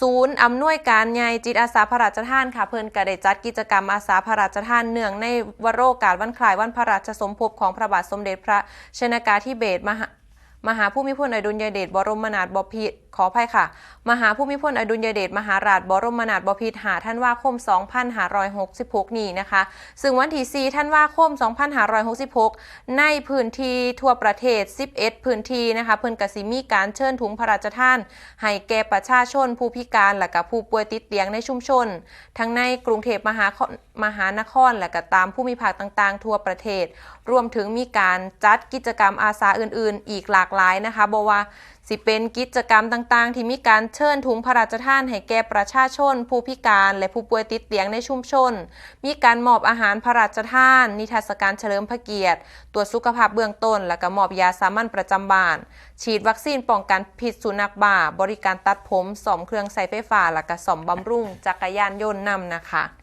ศูนย์อำนวยการใหญ่จิตอาสาพระราชทานค่ะ เพิ่นก็ได้จัดกิจกรรมอาสาพระราชทานเนื่องในวโรกาสวันคล้ายวันพระราชสมภพของพระบาทสมเด็จพระชนากาธิเบศรมหา มหาผู้มิพลอดุลยเดชบรมนาถบพิตรขออภัยค่ะ มหาผู้มิพลอดุลยเดชมหาราชบรมนาถบพิตรหาท่านว่าคม 2566 นี้นะคะ ซึ่งวันที่4ท่านว่าคม 2566 ในพื้นที่ทั่วประเทศ 11 พื้นที่นะคะเพิ่นกสิมีการเชิญถุงพระราชทาน ให้แก่ประชาชนผู้พิการและกับผู้ป่วยติดเตียงในชุมชน ทั้งในกรุงเทพมหามหานครและก็ตามผู้มีภาคต่างๆ ทั่วประเทศ รวมถึงมีการจัดกิจกรรมอาสาอื่น ๆ อีกหลากหลายนะคะบอกว่าสิเป็นกิจกรรมต่างๆ ที่มีการเชิญถุงพระราชทานให้แก่ประชาชน ผู้พิการและผู้ป่วยติดเตียงในชุมชน มีการมอบอาหารพระราชทาน นิทรรศการเฉลิมพระเกียรติ ตรวจสุขภาพเบื้องต้น และก็มอบยาสามัญประจำบ้าน ฉีดวัคซีนป้องกันพิษสุนัขบ้า บริการตัดผมสอมเครื่องใส่ไฟฟ้าและก็สอมบำรุงจักรยานยนต์นำนะคะ